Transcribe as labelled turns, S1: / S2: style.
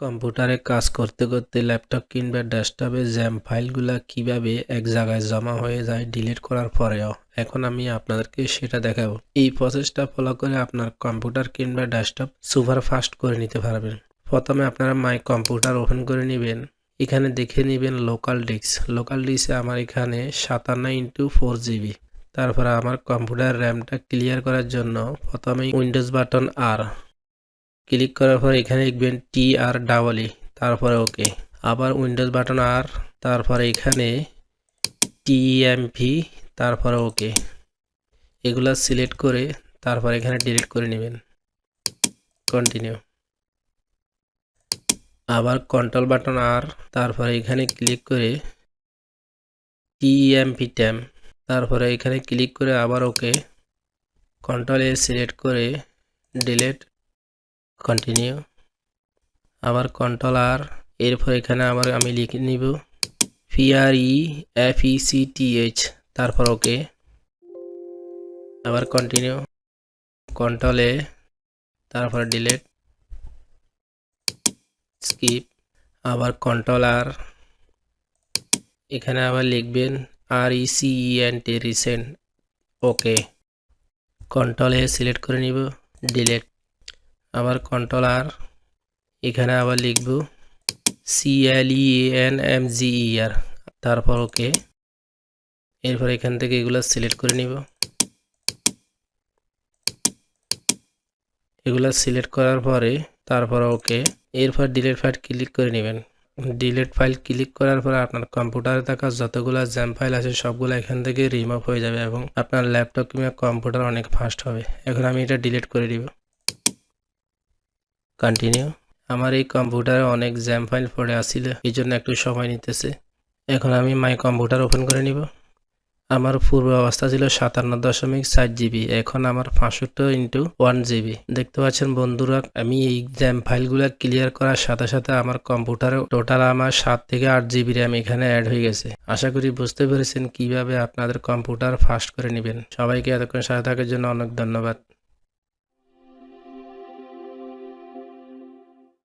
S1: কম্পিউটারে কাজ করতে করতে ল্যাপটপ কিংবা ডেস্কটপে জ্যাম ফাইলগুলা কীভাবে এক জায়গায় জমা হয়ে যায় ডিলিট করার পরেও, এখন আমি আপনাদেরকে সেটা দেখাবো। এই প্রসেসটা ফলো করে আপনার কম্পিউটার কিংবা ডেস্কটপ সুপার ফাস্ট করে নিতে পারবেন। প্রথমে আপনারা মাই কম্পিউটার ওপেন করে নেবেন। এখানে দেখে নেবেন লোকাল ডিস্ক লোকাল ডিস্কে আমার এখানে সাতান্ন ইন্টু ফোর জিবি তারপরে আমার কম্পিউটার র্যামটা ক্লিয়ার করার জন্য প্রথমে উইন্ডোজ বাটন আর ক্লিক করার পর এখানে লিখবেন টি আর ডাবল ই তারপরে ওকে আবার উইন্ডোজ বাটন আর তারপরে এখানে টিএমপি তারপরে ওকে এগুলা সিলেক্ট করে তারপর এখানে ডিলিট করে নেবেন। কন্টিনিউ আবার কন্ট্রোল বাটন আর তারপরে এখানে ক্লিক করে টিএমপি ট্যাম তারপরে এখানে ক্লিক করে আবার ওকে কন্ট্রোল এ সিলেক্ট করে ডিলিট কন্টিনিউ আবার কন্ট্রোল আর এরপর এখানে আবার আমি লিখে নিব P R E F E C T H তারপর ওকে আবার কন্টিনিউ কন্ট্রোল এ তারপর ডিলেট স্কিপ আবার কন্ট্রোল আর এখানে আবার লিখবেন R E C E N T recent okay control A select করে নিব ডিলেট আবার কন্ট্রোল আর এখানে আবার লিখব C L E N M G R তারপর ওকে এরপর এখান থেকে এগুলো সিলেক্ট করে নিব। এগুলো সিলেক্ট করার পরে তারপর ওকে এরপর ডিলেট ফাইল ক্লিক করে নেবেন। ডিলেট ফাইল ক্লিক করার পরে আপনার কম্পিউটারে থাকা যতগুলো জ্যাম ফাইল আছে সবগুলো এখান থেকে রিমুভ হয়ে যাবে এবং আপনার ল্যাপটপ কিংবা কম্পিউটার অনেক ফাস্ট হবে। এখন আমি এটা ডিলিট করে দিব কন্টিনিউ আমার এই কম্পিউটারে অনেক জ্যাম ফাইল পড়ে আসছিল এই জন্য একটু সময় নিতেছে। এখন আমি মাই কম্পিউটার ওপেন করে নিব। আমার পূর্ব অবস্থা ছিল সাতান্ন দশমিক ষাট জিবি, এখন আমার পাঁচষট্টি ইন্টু ওয়ান জিবি। দেখতে পাচ্ছেন বন্ধুরা, আমি এই জ্যাম ফাইলগুলো ক্লিয়ার করার সাথে সাথে আমার কম্পিউটারে টোটাল আমার সাত থেকে আট জিবি র্যাম এখানে অ্যাড হয়ে গেছে। আশা করি বুঝতে পেরেছেন কীভাবে আপনাদের কম্পিউটার ফাস্ট করে নেবেন। সবাইকে এতক্ষণ সাথে থাকার জন্য অনেক ধন্যবাদ।